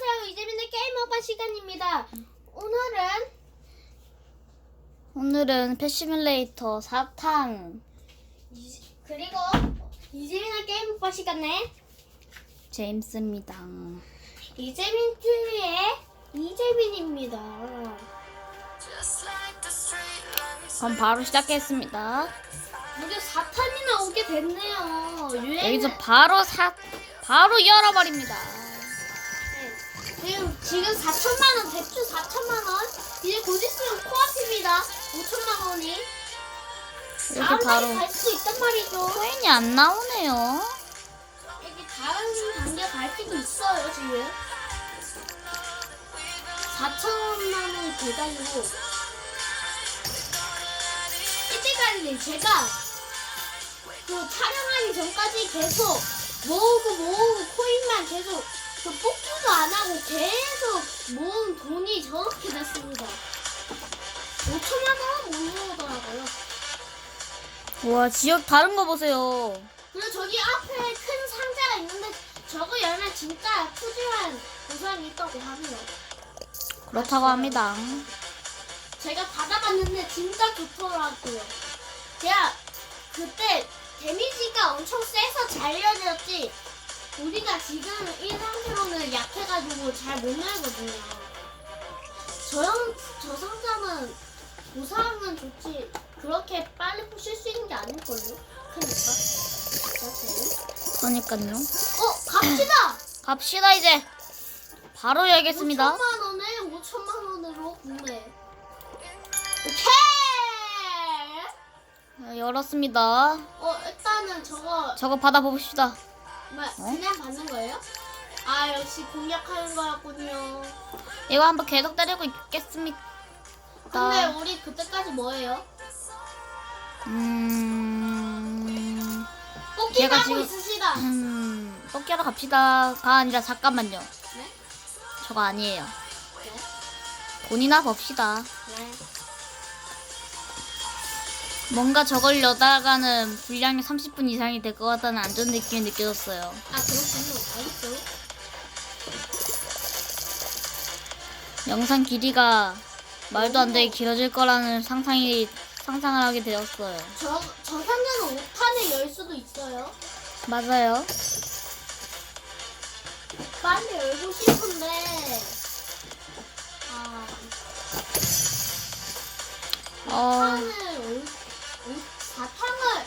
안녕하세요. 이재민의 게임 오빠 시간입니다. 오늘은 오늘은 패시뮬레이터 4탄 이- 그리고 이재민의 게임 오빠 시간에 제임스입니다. 이재민 TV의 이재민입니다. 그럼 바로 시작하겠습니다. 무려 4탄이나 오게 됐네요. 유행 여기서 바로 사 바로 열어버립니다. 네. 지금 지금 4천만 원 대출 4천만 원. 이제 곧 있으면 코앞입니다. 5천만 원이. 이렇게 다음 바로 단계 갈 수도 있단 말이죠. 코인이 안 나오네요. 여기 다른 단계 갈 수도 있어요 지금 4천만 원 기다리고 이때까지 제가 그 촬영하기 전까지 계속 모으고 모으고 코인만 계속 그 뽑기도 안 하고 계속 모은 돈이 저렇게 됐습니다 5천만 원 모으더라고요 와 지역 다른 거 보세요. 그리고 저기 앞에 큰 상자가 있는데 저거 열면 진짜 푸짐한 보상이 있다고 하네요. 그렇다고 합니다. 제가 받아봤는데 진짜 좋더라고요. 제가 그때 데미지가 엄청 세서 잘 열렸지 우리가 지금 이 상태로는 약해가지고 잘못 열거든요. 저, 형- 저 상자는 보상은 좋지 그렇게 빨리 부실 수 있는 게 아닐걸요? 그니까 자체는 그러니까요. 어 갑시다. 갑시다 이제. 바로 열겠습니다. 5천만 원에 5천만 원으로 구매. 오케이. 어, 열었습니다. 어 일단은 저거 저거 받아봅시다. 뭐, 그냥 받는 거예요? 아 역시 공략하는 거였군요. 이거 한번 계속 때리고 있겠습니다. 근데 우리 그때까지 뭐예요? 음, 뽑기 얘가 하고 지금- 있으시다. 음, 뽑기하러 갑시다가 아니라 잠깐만요. 네? 저거 아니에요. 네? 돈이나 법시다. 네. 뭔가 저걸 여다가는 분량이 30분 이상이 될 것 같다는 안전 느낌이 느껴졌어요. 아 그렇군요. 알겠어요. 영상 길이가 말도 안 되게 길어질 거라는 상상이 상상을 하게 되었어요. 저, 저 상자는 5탄에 열 수도 있어요. 맞아요. 빨리 열고 싶은데. 아. 어, 4탄을 올, 올, 4탄을,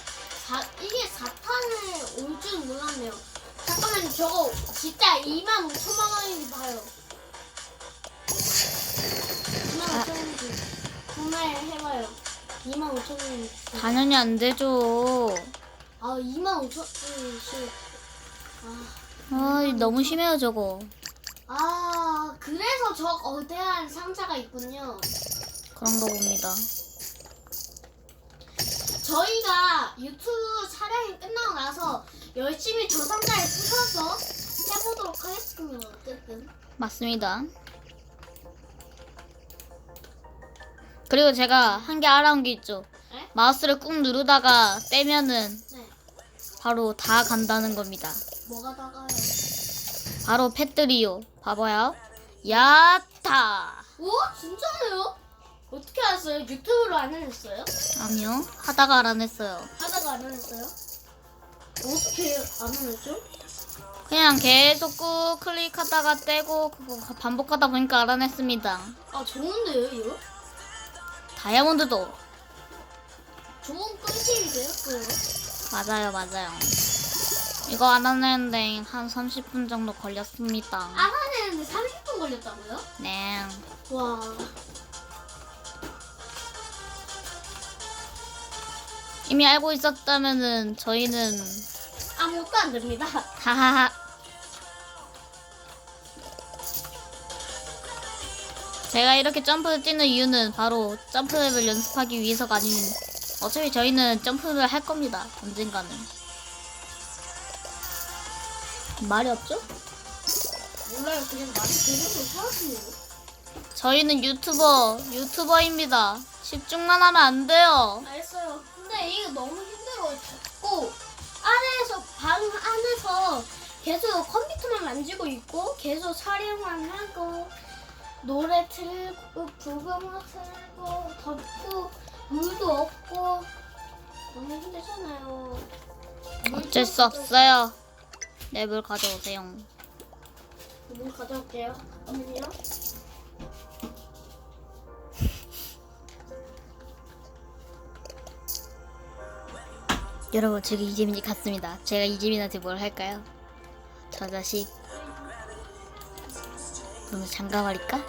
4, 이게 4탄을 올 줄 몰랐네요. 잠깐만요, 저거 진짜 2만 5천만 원인지 봐요. 2만 5천 원인지 구매해봐요. 2만 5천 원인지. 당연히 안 되죠. 아, 2만 5천 원인지. 아. 아, 너무 심해요 저거. 아, 그래서 저 거대한 상자가 있군요. 그런가 봅니다. 저희가 유튜브 촬영이 끝나고 나서 열심히 저 상자를 부셔서 해보도록 하겠습니다. 어쨌든. 맞습니다. 그리고 제가 한개 알아온 게 있죠. 네? 마우스를 꾹 누르다가 빼면은 네. 바로 다 간다는 겁니다. 뭐가 다가요? 바로 펫들이요. 봐봐요. 야타. 오? 진짜네요? 어떻게 알았어요? 유튜브로 안 해냈어요? 아니요. 하다가 알아냈어요. 하다가 안 해냈어요? 어떻게 안 해냈죠? 그냥 계속 꾹 클릭하다가 떼고 그거 반복하다 보니까 알아냈습니다. 아, 좋은데요, 이거? 다이아몬드도 좋은 꿀팁이 되었어요. 맞아요, 맞아요. 이거 알아내는데 한 30분 정도 걸렸습니다. 알아내는데 30분 걸렸다고요? 네. 와. 이미 알고 있었다면은 저희는 아무것도 안 됩니다. 하하하. 제가 이렇게 점프를 뛰는 이유는 바로 점프를 연습하기 위해서가 아닌 어차피 저희는 점프를 할 겁니다. 언젠가는. 말이 없죠? 몰라요. 그냥 많이 들으면 살았네요. 저희는 유튜버, 유튜버입니다. 집중만 하면 안 돼요. 알겠어요. 근데 이거 너무 힘들어요. 덥고 안에서 방 안에서 계속 컴퓨터만 만지고 있고 계속 촬영만 하고 노래 틀고 부금을 틀고 덮고 물도 없고 너무 힘들잖아요. 어쩔 수 없어요. 네, 물 가져오세요. 물 가져올게요. 잠깐만요. 여러분, 지금 이재민이 갔습니다. 제가 이재민한테 뭘 할까요? 저 자식. 너무 장가버릴까?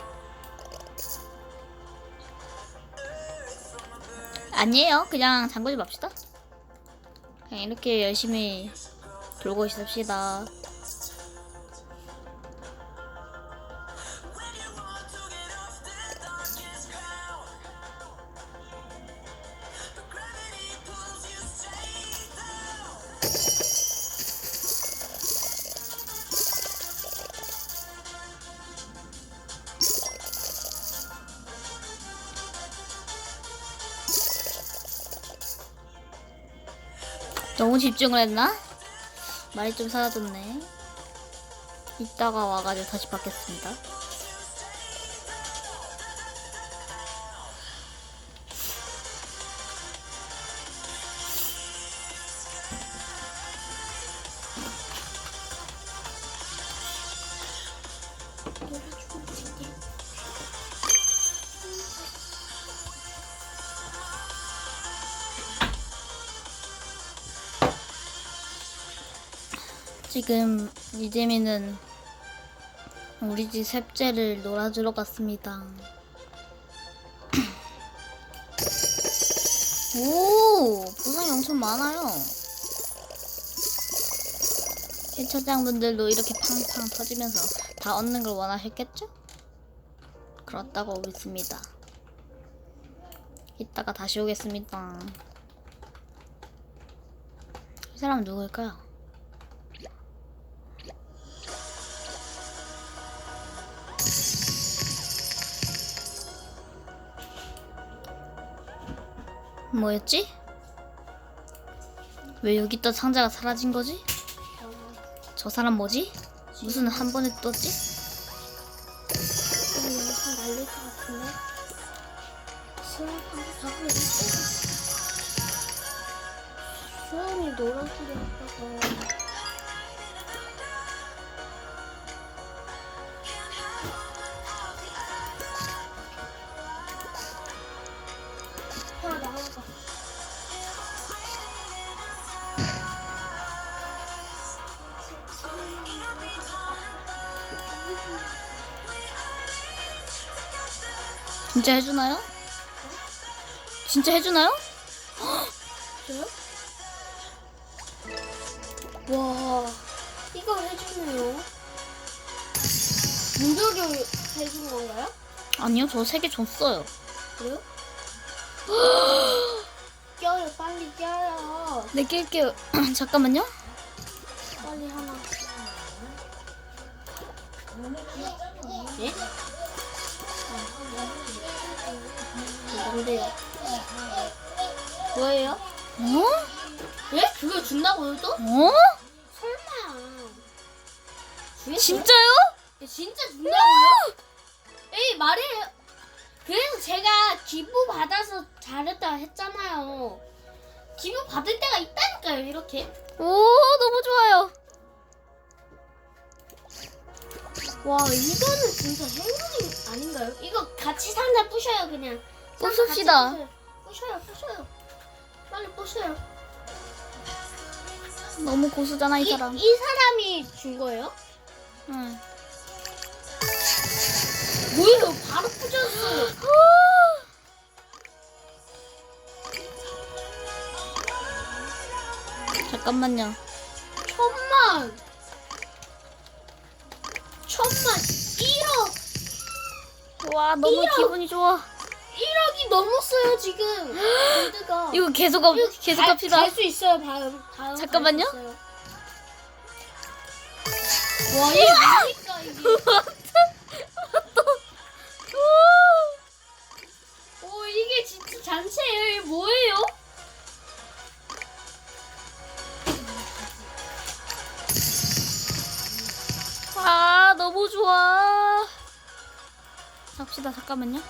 아니에요. 그냥 장구지 맙시다. 그냥 이렇게 열심히 돌고 있읍시다. 너무 집중을 했나? 말이 좀 사라졌네. 이따가 와가지고 다시 받겠습니다. 지금 이재민은 우리 집 셋째를 놀아주러 갔습니다. 오, 보상이 엄청 많아요. 세차장분들도 이렇게 팡팡 터지면서 다 얻는 걸 원하셨겠죠? 그렇다고 믿습니다. 이따가 다시 오겠습니다. 이 사람은 누구일까요? 뭐였지? 왜 여기 있던 상자가 사라진 거지? 저 사람 뭐지? 무슨 한 번에 떴지? 영상 날릴 것 같은데. 한번 가고 있어. 수영이 놀아주려 진짜 해주나요? 진짜 해주나요? 와, 이걸 해주네요. 문조교 해준 건가요? 아니요, 저 세 개 줬어요. 그래요? 껴요, 빨리 껴요. 네, 낄게요. 잠깐만요. 빨리 하나. 예? 뭔데요? 뭐예요? 어? 예? 그걸 준다고요 또? 어? 설마. 주겠어요? 진짜요? 예, 진짜 준다고요? 에이 말이에요. 그래서 제가 기부 받아서 잘했다 했잖아요. 기부 받을 때가 있다니까요, 이렇게. 오, 너무 좋아요. 와, 이거는 진짜 행운이 아닌가요? 이거 같이 상자 부셔요, 그냥. 부숩시다. 부셔요, 부셔요. 빨리 부셔요. 너무 고수잖아, 이 이, 사람. 이 사람이 준 거예요? 응. 뭐예요? 바로 부셨어요. 잠깐만요. 천만. 천만. 1억. 와, 너무 이런. 기분이 좋아. 이미 넘었어요 지금. 월드가. 이거 계속 업, 계속 갑시다. 갈수 있어요 다음. 다음 잠깐만요. 와 이게 뭐니까 이게. 잔치예요? 이게 뭐예요? 아 너무 좋아. 갑시다 잠깐만요.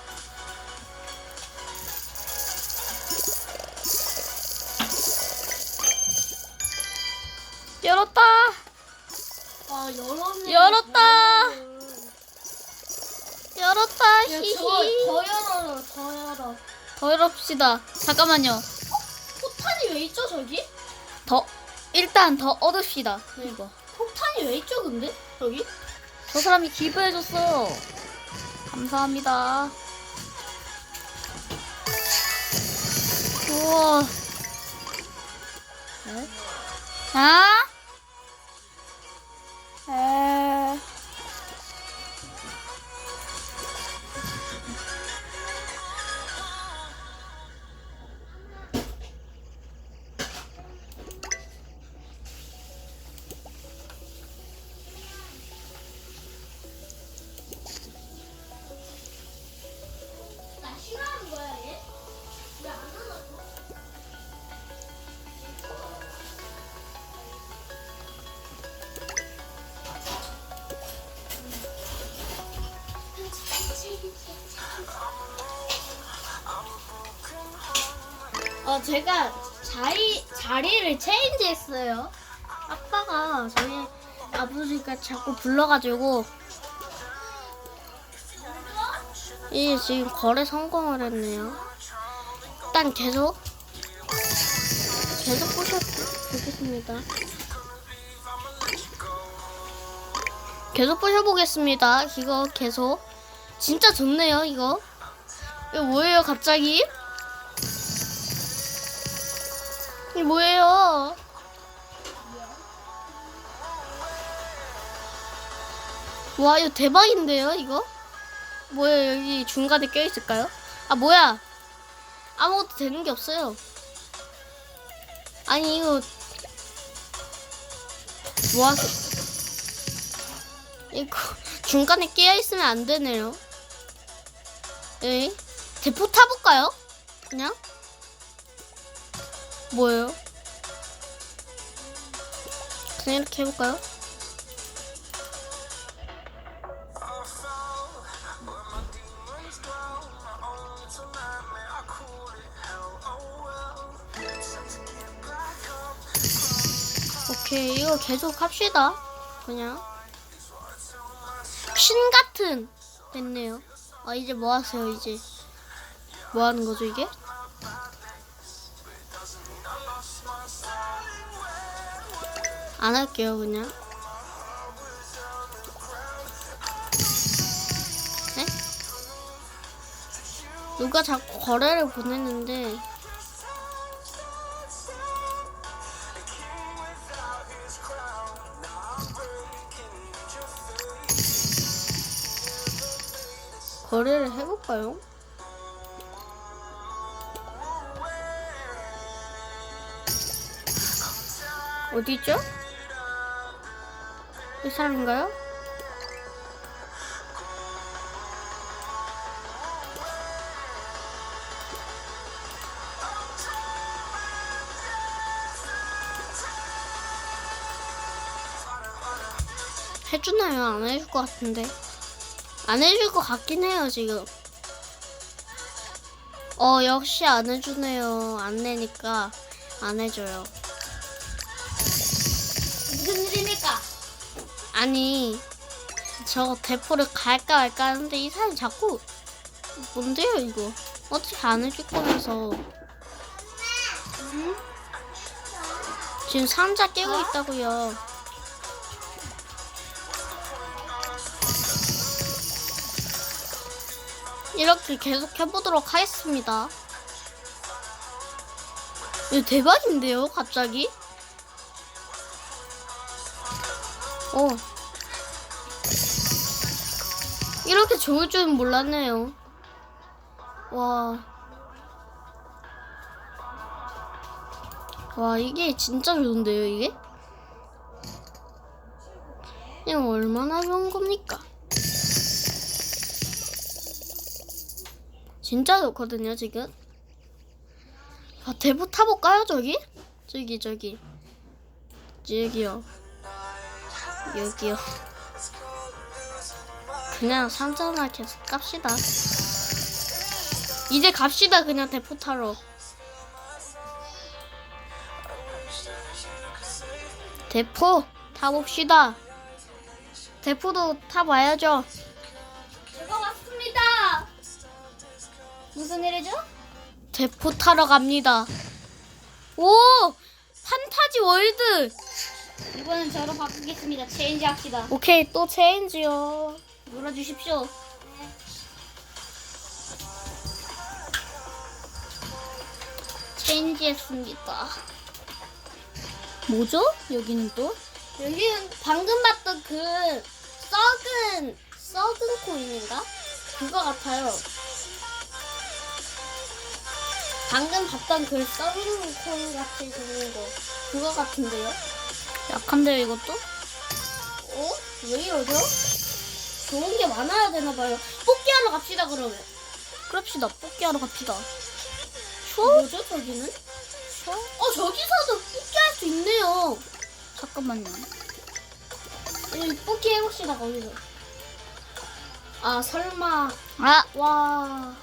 열었다. 열었다. 야, 히히. 저거 더 열어, 더 열어. 더 열읍시다. 잠깐만요. 폭탄이 왜 있죠 저기? 더 일단 더 얻읍시다. 이거. 폭탄이 왜 있죠 근데 저기? 저 사람이 기부해줬어. 감사합니다. 우와. 네? 아? 제가 자리 자리를 체인지했어요. 아빠가 저희 아버지가 자꾸 불러가지고 이게 지금 거래 성공을 했네요. 일단 계속 계속 보셔 보겠습니다. 계속 보셔보겠습니다. 이거 계속 진짜 좋네요. 이거 이거 뭐예요 갑자기? 이게 뭐예요? 와 이거 대박인데요 이거? 뭐야 여기 중간에 껴있을까요? 아 뭐야 아무것도 되는 게 없어요 아니 이거 뭐하 이거 중간에 끼어있으면 안 되네요 에이 대포 타볼까요? 그냥? 뭐예요? 그냥 이렇게 해볼까요? 오케이 이거 계속 합시다. 그냥. 신 같은. 됐네요. 아 이제 뭐 하세요 이제? 뭐 하는 거죠 이게 안 할게요 그냥 네? 누가 자꾸 거래를 보냈는데 거래를 해볼까요? 어디죠? 이 사람인가요? 해주나요? 안 해줄 것 같은데. 안 해줄 것 같긴 해요, 지금. 어, 역시 안 해주네요. 안 내니까 안 해줘요. 무슨 일입니까? 아니, 저거 대포를 갈까 말까 하는데 이 사람이 자꾸 뭔데요, 이거? 어떻게 안 해줄 거면서. 응? 지금 상자 깨고 있다고요. 이렇게 계속 해보도록 하겠습니다. 이거 대박인데요, 갑자기? 어. 이렇게 좋을 줄은 몰랐네요. 와. 와, 이게 진짜 좋은데요, 이게? 이거 얼마나 좋은 겁니까? 진짜 좋거든요, 지금. 아, 대포 타볼까요, 저기? 저기, 저기. 여기요. 여기요. 그냥 상점을 계속 갑시다. 이제 갑시다 그냥 대포 타러. 대포 타봅시다. 대포도 타봐야죠. 제가 왔습니다. 무슨 일이죠? 대포 타러 갑니다. 오! 판타지 월드! 이번엔 저로 바꾸겠습니다. 체인지 합시다. 오케이, 또 체인지요. 눌러주십시오. 체인지 했습니다. 뭐죠? 여기는 또? 여기는 방금 봤던 그 썩은 썩은 코인인가? 그거 같아요. 방금 봤던 그 썩은 코인 같이 생긴 거 그거 같은데요? 약한데요, 이것도? 어? 왜 이러죠? 좋은 게 많아야 되나 봐요. 뽑기하러 갑시다 그러면. 그럽시다. 뽑기하러 갑시다. 뭐죠 저기는? 어 저기서도 뽑기할 수 있네요. 잠깐만요. 여기 뽑기 해봅시다 거기서. 아 설마 아! 와.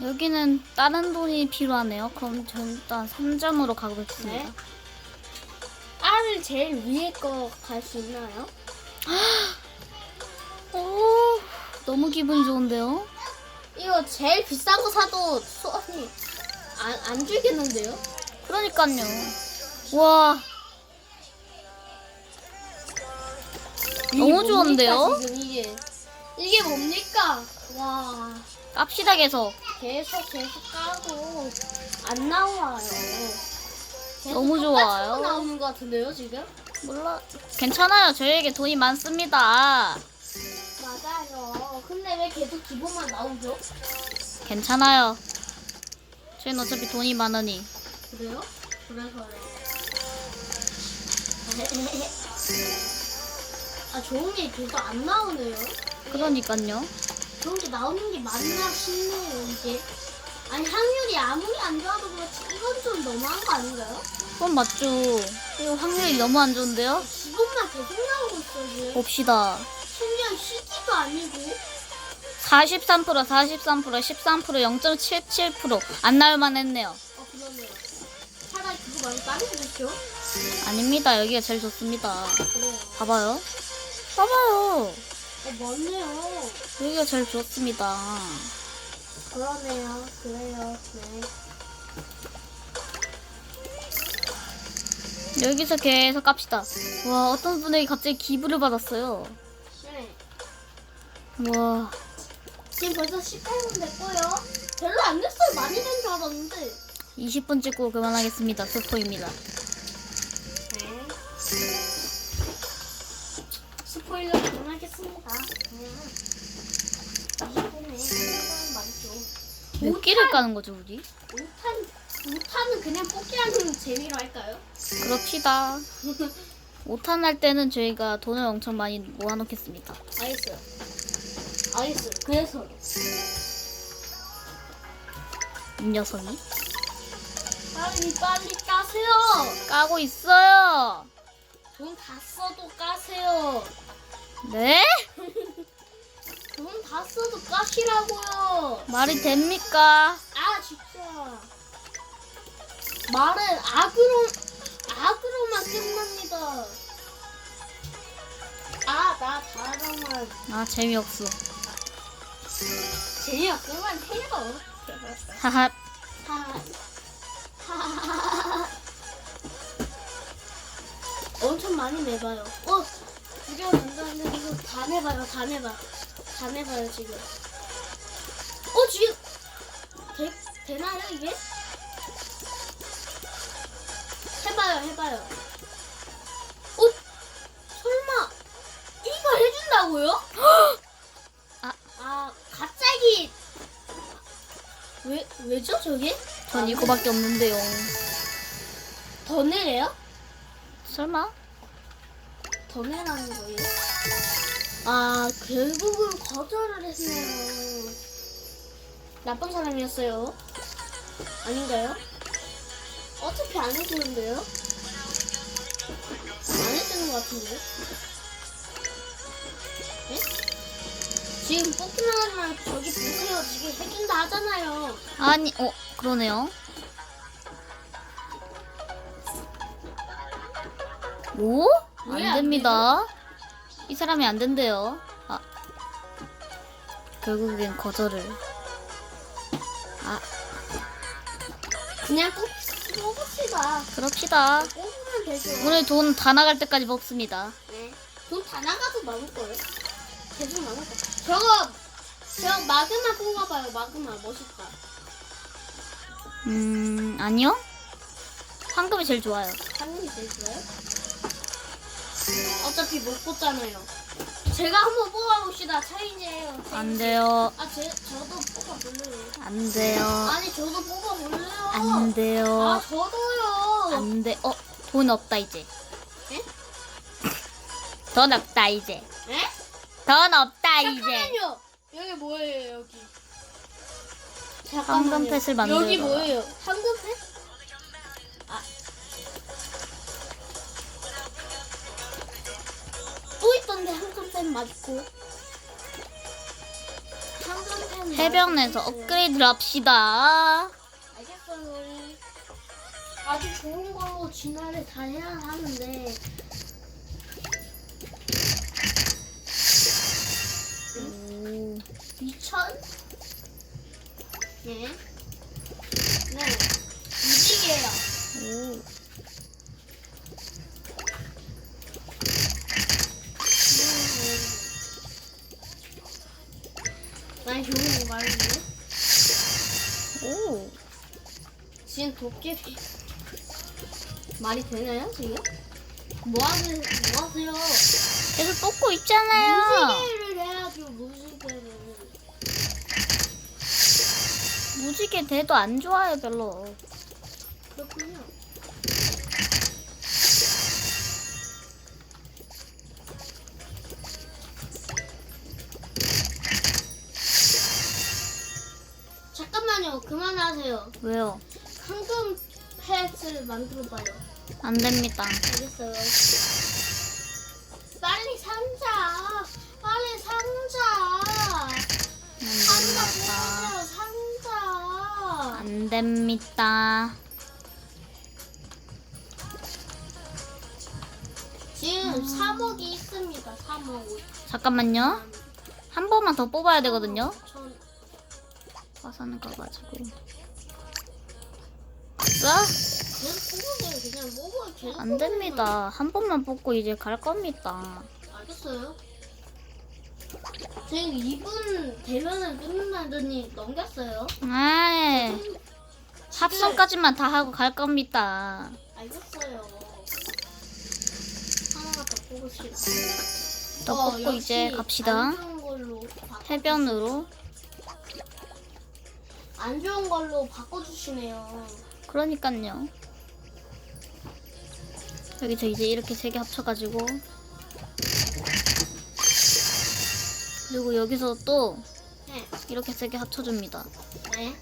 여기는 다른 돈이 필요하네요. 그럼 전 일단 3점으로 가보겠습니다. 네. R을 제일 위에 거 갈 수 있나요? 오, 너무 기분이 좋은데요? 이거 제일 비싼 거 사도 손이 안, 안 줄겠는데요? 그러니까요. 와, 너무 좋은데요? 지금 이게 이게 뭡니까? 와 깝시다 계속. 계속 계속 까고 안 나와요. 너무 똑같은 좋아요. 거 나오는 것 같은데요 지금? 몰라. 괜찮아요. 저희에게 돈이 많습니다. 맞아요. 근데 왜 계속 기본만 나오죠? 괜찮아요. 저희는 어차피 돈이 많으니. 그래요? 그래서요. 아 좋은 게 계속 안 나오네요. 그러니까요. 좋은 게 나오는 게 맞나 싶네요 이게. 아니 확률이 아무리 안 좋아도 그렇지 이건 좀 너무한 거 아닌가요? 그건 맞죠. 이거 확률이 너무 안 좋은데요? 기본만 계속 나오고 있어 지금. 봅시다. 심지어 시기도 아니고. 43%, 43%, 13%, 0.77%안 나올만 했네요. 어 그러네요. 차라리 그거 거 좋죠? 아닙니다. 여기가 제일 좋습니다. 그래요. 봐봐요. 봐봐요. 어 맞네요. 여기가 제일 좋습니다. 그러네요. 그래요. 네. 여기서 계속 깝시다. 와, 어떤 분에게 갑자기 기부를 받았어요. 네. 와, 지금 벌써 18분 됐고요. 별로 안 됐어요. 많이 된 줄 알았는데. 20분 찍고 그만하겠습니다. 스포입니다. 네. 스포일러 그만하겠습니다. 그 냥 20분에 끝나는 말이죠. 몇 끼를 까는 거죠, 우리? 5탄, 5탄은 그냥 뽑기하는 재미로 할까요? 그럽시다. 5탄 할 때는 저희가 돈을 엄청 많이 모아놓겠습니다. 알겠어요. 알겠어요. 그래서 이 녀석이. 빨리 빨리 까세요. 까고 있어요. 돈 다 써도 까세요. 네? 돈 다 써도 까시라고요. 말이 됩니까? 아 진짜 말은 악으로 악으로만 끝납니다. 아나 다랑만 아, 재미없어. 재미없으면 해요. 하하. 하. 하하하하. 엄청 많이 내봐요. 어 두개월 된다는데 이거 다 내봐요. 다 내봐. 다 내봐요 지금. 어 지금 되, 되나요 이게? 해봐요 해봐요. 어 설마 이거 해준다고요? 아. 아 갑자기 왜 왜죠 저게? 전 이거밖에 없는데요. 더 내래요? 설마? 더 내라는 거예요? 아 결국은 거절을 했네요. 나쁜 사람이었어요. 아닌가요? 어차피 안 해주는데요? 안 해주는 것 같은데? 네? 지금 말고 저기 보세요. 지금 해준다 하잖아요. 아니, 어, 그러네요. 오? 안 됩니다. 이 사람이 안 된대요. 아. 결국엔 거절을. 아, 그냥 뽑, 뽑읍시다. 그럽시다. 뽑으면 되죠. 오늘 돈 다 나갈 때까지 뽑습니다. 네. 돈 다 나가도 남을 거예요. 계속 남을 거예요. 저거, 저 마그마 뽑아봐요. 마그마 멋있다. 음, 아니요? 황금이 제일 좋아요. 하는 게 제일 좋아요? 어차피 못 뽑잖아요. 제가 한번 뽑아봅시다. 차이제예요. 안 돼요. 아, 제, 저도 뽑아볼래요. 안 돼요. 아니, 저도 뽑아볼래요. 안 돼요. 아, 저도요. 안 돼. 어, 돈 없다, 이제. 에? 돈 없다, 이제. 에? 돈 없다, 이제. 잠깐만요. 여기 뭐예요, 여기? 황금 펫을 만들어라. 여기 뭐예요? 황금 펫? 또 있던데 황금펫 맞고. 황금펫 해변에서 업그레이드를 합시다. 알겠어요. 아주 좋은 걸로 진화를 다 해야 하는데. 오. 2천? 네. 네. 무지개요. 오. 도깨비. 말이 되나요, 지금? 뭐 하세요? 뭐 하세요? 계속 뽑고 있잖아요. 무지개를 해야죠, 무지개를. 무지개 돼도 안 좋아요, 별로. 그렇군요. 잠깐만요, 그만하세요. 왜요? 펫을 만들어봐요. 안 됩니다. 알겠어요. 빨리 상자! 빨리 상자! 안 상자 됩니다. 보세요, 상자! 안 됩니다. 지금 3억이 있습니다, 3억. 잠깐만요. 한 번만 더 뽑아야 되거든요. 전 화산을 가가지고. 자, 그냥 계속 안 뽑으면. 됩니다. 한 번만 뽑고 이제 갈 겁니다. 알겠어요. 지금 2분 되면은 끝난다더니 넘겼어요. 에이, 합성까지만 다 하고 갈 겁니다. 알겠어요. 하나만 더 뽑읍시다. 더 어, 뽑고 역시 이제 갑시다. 안 좋은 걸로 바꿔- 해변으로. 안 좋은 걸로 바꿔주시네요. 그러니까요. 여기서 이제 이렇게 세 개 합쳐가지고. 그리고 여기서 또 네. 이렇게 세 개 합쳐줍니다. 네.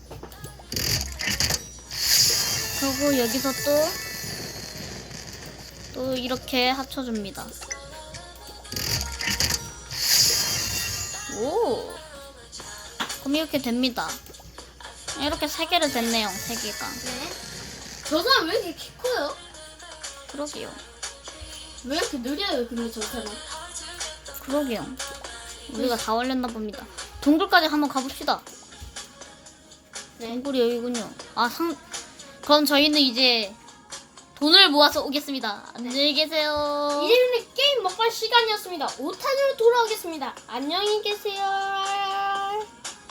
그리고 여기서 또, 또 이렇게 합쳐줍니다. 오! 그럼 이렇게 됩니다. 이렇게 세 개를 됐네요, 세 개가. 네. 저 사람 왜 이렇게 키 커요? 그러게요. 왜 이렇게 느려요, 근데 저 사람? 그러게요. 우리가 다 올렸나 봅니다. 동굴까지 한번 가봅시다. 네. 동굴이 여기군요. 아, 상, 그럼 저희는 이제 돈을 모아서 오겠습니다. 안녕히 계세요. 이제는 게임 먹방 시간이었습니다. 5탄으로 돌아오겠습니다. 안녕히 계세요.